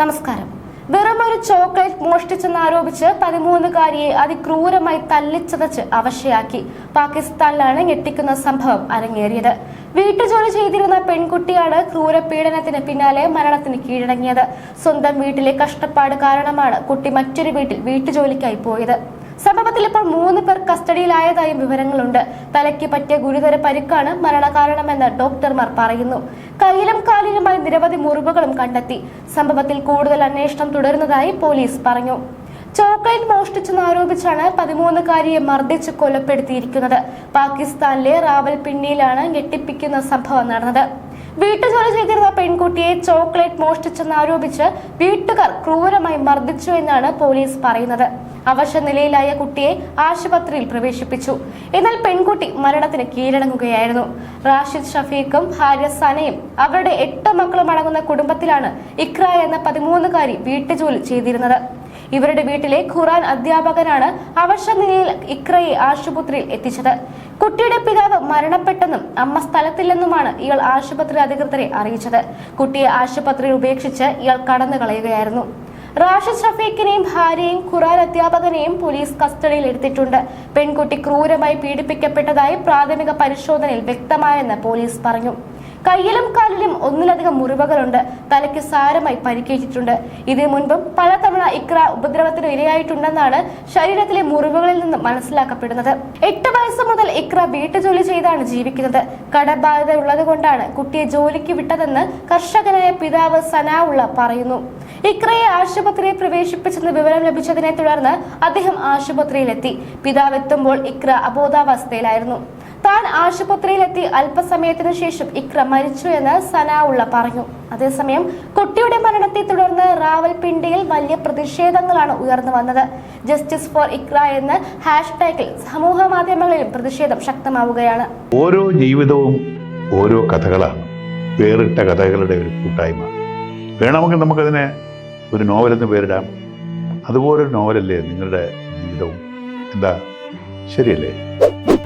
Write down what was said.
നമസ്കാരം. വെറും ഒരു ചോക്ലേറ്റ് മോഷ്ടിച്ചെന്നാരോപിച്ച് പതിമൂന്നുകാരിയെ അതിക്രൂരമായി തല്ലിച്ചതച്ച് അവശയാക്കി. പാകിസ്ഥാനിലാണ് ഞെട്ടിക്കുന്ന സംഭവം അരങ്ങേറിയത്. വീട്ടുജോലി ചെയ്തിരുന്ന പെൺകുട്ടിയാണ് ക്രൂരപീഡനത്തിന് പിന്നാലെ മരണത്തിന് കീഴടങ്ങിയത്. സ്വന്തം വീട്ടിലെ കഷ്ടപ്പാട് കാരണമാണ് കുട്ടി മറ്റൊരു വീട്ടിൽ വീട്ടുജോലിക്കായി പോയത്. സംഭവത്തിൽ ഇപ്പോൾ മൂന്ന് പേർ കസ്റ്റഡിയിലായതായും വിവരങ്ങളുണ്ട്. തലയ്ക്ക് പറ്റിയ ഗുരുതര പരിക്കാണ് മരണകാരണമെന്ന് ഡോക്ടർമാർ പറയുന്നു. കയ്യിലും കാലിലുമായി നിരവധി മുറിവുകളും കണ്ടെത്തി. സംഭവത്തിൽ കൂടുതൽ അന്വേഷണം തുടരുന്നതായി പോലീസ് പറഞ്ഞു. ചോക്ലേറ്റ് മോഷ്ടിച്ചെന്ന് ആരോപിച്ചാണ് പതിമൂന്നുകാരിയെ മർദ്ദിച്ച് കൊലപ്പെടുത്തിയിരിക്കുന്നത്. പാകിസ്ഥാനിലെ റാവൽപിണ്ടിയിലാണ് ഞെട്ടിപ്പിക്കുന്ന സംഭവം നടന്നത്. വീട്ടുജോലി ചെയ്തിരുന്ന പെൺകുട്ടിയെ ചോക്ലേറ്റ് മോഷ്ടിച്ചെന്ന് ആരോപിച്ച് വീട്ടുകാർ ക്രൂരമായി മർദ്ദിച്ചു എന്നാണ് പോലീസ് പറയുന്നത്. അവശ നിലയിലായ കുട്ടിയെ ആശുപത്രിയിൽ പ്രവേശിപ്പിച്ചു. എന്നാൽ പെൺകുട്ടി മരണത്തിന് കീഴടങ്ങുകയായിരുന്നു. റാഷിദ് ഷഫീഖും ഭാര്യ സനയും അവരുടെ എട്ട് മക്കളും അടങ്ങുന്ന കുടുംബത്തിലാണ് ഇക്ര എന്ന പതിമൂന്നുകാരി വീട്ടുജോലി ചെയ്തിരുന്നത്. ഇവരുടെ വീട്ടിലെ ഖുറാൻ അധ്യാപകനാണ് അവശ നിലയിൽ ഇക്രയെ ആശുപത്രിയിൽ എത്തിച്ചത്. കുട്ടിയുടെ പിതാവ് മരണപ്പെട്ടെന്നും അമ്മ സ്ഥലത്തില്ലെന്നുമാണ് ഇയാൾ ആശുപത്രി അധികൃതരെ അറിയിച്ചത്. കുട്ടിയെ ആശുപത്രിയിൽ ഉപേക്ഷിച്ച് ഇയാൾ കടന്നു കളയുകയായിരുന്നു. റാഷിദ് ഷഫീഖിനെയും ഭാര്യയെയും ഖുറാൻ അധ്യാപകനെയും പോലീസ് കസ്റ്റഡിയിൽ എടുത്തിട്ടുണ്ട്. പെൺകുട്ടി ക്രൂരമായി പീഡിപ്പിക്കപ്പെട്ടതായി പ്രാഥമിക പരിശോധനയിൽ വ്യക്തമായെന്ന് പോലീസ് പറഞ്ഞു. കയ്യിലും കാലിലും ഒന്നിലധികം മുറിവുകളുണ്ട്. തലയ്ക്ക് സാരമായി പരിക്കേറ്റിട്ടുണ്ട്. ഇതിനു മുൻപും പലതവണ ഇക്ര ഉപദ്രവത്തിന് ഇരയായിട്ടുണ്ടെന്നാണ് ശരീരത്തിലെ മുറിവുകളിൽ നിന്ന് മനസ്സിലാക്കപ്പെടുന്നത്. എട്ട് വയസ്സ് മുതൽ ഇക്ര വീട്ടുജോലി ചെയ്താണ് ജീവിക്കുന്നത്. കടബാധ്യത ഉള്ളതുകൊണ്ടാണ് കുട്ടിയെ ജോലിക്ക് വിട്ടതെന്ന് കർഷകനായ പിതാവ് സനാവുള്ള പറയുന്നു. ഇക്രയെ ആശുപത്രിയിൽ പ്രവേശിപ്പിച്ചെന്ന് വിവരം ലഭിച്ചതിനെ തുടർന്ന് അദ്ദേഹം ആശുപത്രിയിലെത്തി. പിതാവ് എത്തുമ്പോൾ ഇക്ര അബോധാവസ്ഥയിലായിരുന്നു. താൻ ആശുപത്രിയിലെത്തി അല്പസമയത്തിനു ശേഷം ഇക്ര മരിച്ചു എന്ന് സനാവുള്ള പറഞ്ഞു. അതേസമയം കുട്ടിയുടെ മരണത്തെ തുടർന്ന് റാവൽപിണ്ടിയിൽ വലിയ പ്രതിഷേധങ്ങളാണ് ഉയർന്നു വന്നത്. ജസ്റ്റിസ് ഫോർ ഇക്ര എന്ന ഹാഷ്ടാഗിൽ സമൂഹ മാധ്യമങ്ങളിലും പ്രതിഷേധം ശക്തമാവുകയാണ്. ഓരോ ജീവിതവും ഓരോ കഥകളാണ്. വേറിട്ട കഥകളുടെ ഒരു കൂട്ടായ്മ. വേണമെങ്കിൽ നമുക്കതിനെ ഒരു നോവലെന്ന് പേരിടാം. അതുപോലൊരു നോവലല്ലേ നിങ്ങളുടെ ജീവിതവും? എന്താ? ശരിയല്ലേ?